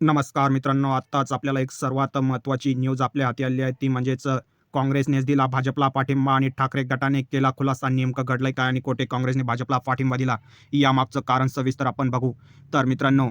नमस्कार मित्रांनो आत्ताच आपल्याला एक सर्वात महत्त्वाची न्यूज आपल्या हाती आली आहे. ती म्हणजेच काँग्रेसनेच दिला भाजपला पाठिंबा आणि ठाकरे गटाने केला खुलासा. नेमकं घडलंय काय आणि कोठे काँग्रेसने भाजपला पाठिंबा दिला यामागचं कारण सविस्तर आपण बघू. तर मित्रांनो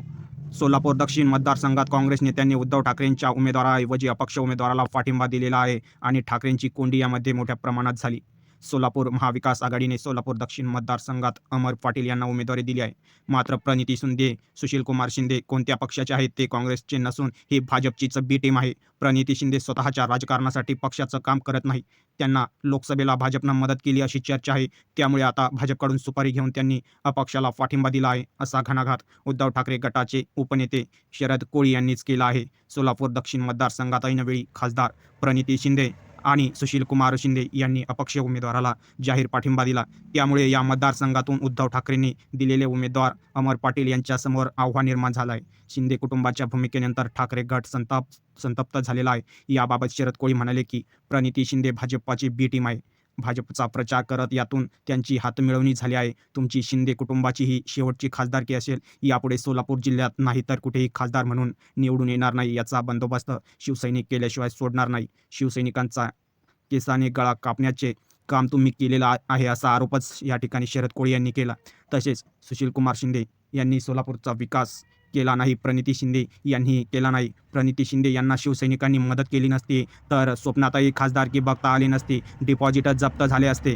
सोलापूर दक्षिण मतदारसंघात काँग्रेस नेत्यांनी उद्धव ठाकरेंच्या उमेदवाराऐवजी अपक्ष उमेदवाराला पाठिंबा दिलेला आहे आणि ठाकरेंची कोंडी यामध्ये मोठ्या प्रमाणात झाली. सोलापूर महाविकास आघाडीने सोलापूर दक्षिण मतदारसंघात अमर पाटील यांना उमेदवारी दिली आहे. मात्र प्रणिती शिंदे सुशीलकुमार शिंदे कोणत्या पक्षाचे आहेत ते काँग्रेसचे नसून ही भाजपचीच बी टीम आहे. प्रणिती शिंदे स्वतःच्या राजकारणासाठी पक्षाचं काम करत नाही. त्यांना लोकसभेला भाजपनं मदत केली अशी चर्चा आहे. त्यामुळे आता भाजपकडून सुपारी घेऊन त्यांनी अपक्षाला पाठिंबा दिला आहे असा घणाघात उद्धव ठाकरे गटाचे उपनेते शरद कोळी यांनीच केला आहे. सोलापूर दक्षिण मतदारसंघात ऐनवेळी खासदार प्रणिती शिंदे आणि सुशील कुमार शिंदे यांनी अपक्ष उमेदवाराला जाहीर पाठिंबा दिला. त्यामुळे या मतदारसंघातून उद्धव ठाकरेंनी दिलेले उमेदवार अमर पाटील यांच्यासमोर आव्हान निर्माण झालं आहे शिंदे कुटुंबाच्या भूमिकेनंतर ठाकरे गट संताप संतप्त झालेला आहे. याबाबत शरद कोळी म्हणाले की प्रणिती शिंदे भाजपाची बी टीम आहे. भाजपचा प्रचार करत यातून त्यांची हातमिळवणी झाली आहे. तुमची शिंदे कुटुंबाची ही शेवटची खासदारकी असेल यापुढे सोलापूर जिल्ह्यात नाही तर कुठेही खासदार म्हणून निवडून येणार नाही याचा बंदोबस्त शिवसैनिक केल्याशिवाय सोडणार नाही. शिवसैनिकांचा केसाने गळा कापण्याचे काम तुम्ही केलेलं आहे असा आरोपच या ठिकाणी शरद कोळी यांनी केला. तसेच सुशीलकुमार शिंदे यांनी सोलापूरचा विकास केला नाही प्रणिती शिंदे यांनी केला नाही. प्रणिती शिंदे यांना शिवसैनिकांनी मदत केली नसती तर स्वप्नातही खासदारकी बघता आली नसती डिपॉझिटच जप्त झाले असते.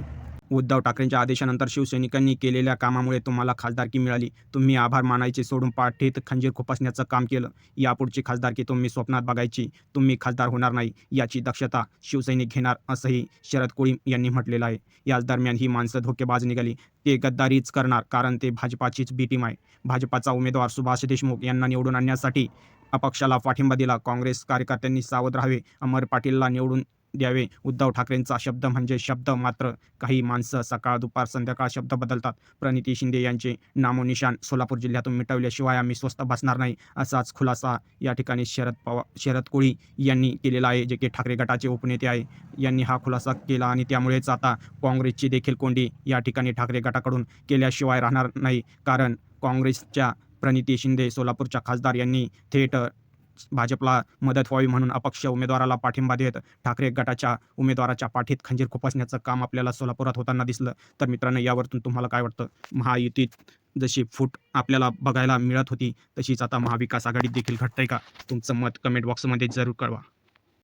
उद्धव ठाकरेंच्या आदेशानंतर शिवसैनिकांनी केलेल्या कामामुळे तुम्हाला खासदारकी मिळाली. तुम्ही आभार मानायचे सोडून पाठीत खंजीर खुपसण्याचं काम केलं. यापुढची खासदारकी तुम्ही स्वप्नात बघायची. तुम्ही खासदार होणार नाही याची दक्षता शिवसैनिक घेणार असंही शरद कोळी यांनी म्हटलेलं आहे. याच दरम्यान ही माणसं धोकेबाज निघाली. ते गद्दारीच करणार कारण ते भाजपाचीच बी टीम आहे. भाजपाचा उमेदवार सुभाष देशमुख यांना निवडून आणण्यासाठी अपक्षाला पाठिंबा दिला. काँग्रेस कार्यकर्त्यांनी सावध राहावे. अमर पाटीलला निवडून द्यावे. उद्धव ठाकरेंचा शब्द म्हणजे शब्द मात्र. काही माणसं सकाळ दुपार संध्याकाळ शब्द बदलतात. प्रणिती शिंदे यांचे नामोनिशान सोलापूर जिल्ह्यातून मिटवल्याशिवाय आम्ही स्वस्त बसणार नाही असाच खुलासा या ठिकाणी शरद पवार शरद कोळी यांनी केलेला आहे जे की ठाकरे गटाचे उपनेते आहे. यांनी हा खुलासा केला आणि त्यामुळेच आता काँग्रेसची देखील कोंडी या ठिकाणी ठाकरे गटाकडून केल्याशिवाय राहणार नाही. कारण काँग्रेसच्या प्रणिती शिंदे सोलापूरच्या खासदार यांनी थेट भाजपला मदत व्हावी म्हणून अपक्ष उमेदवाराला पाठिंबा देत ठाकरे गटाच्या उमेदवाराच्या पाठीत खंजीर खुपसण्याचं काम आपल्याला सोलापुरात होताना दिसलं. तर मित्रांनो यावरतून तुम्हाला काय वाटतं? महायुतीत जशी फूट आपल्याला बघायला मिळत होती तशीच आता महाविकास आघाडीत देखील घटतंय का? तुमचं मत कमेंट बॉक्समध्ये जरूर कळवा.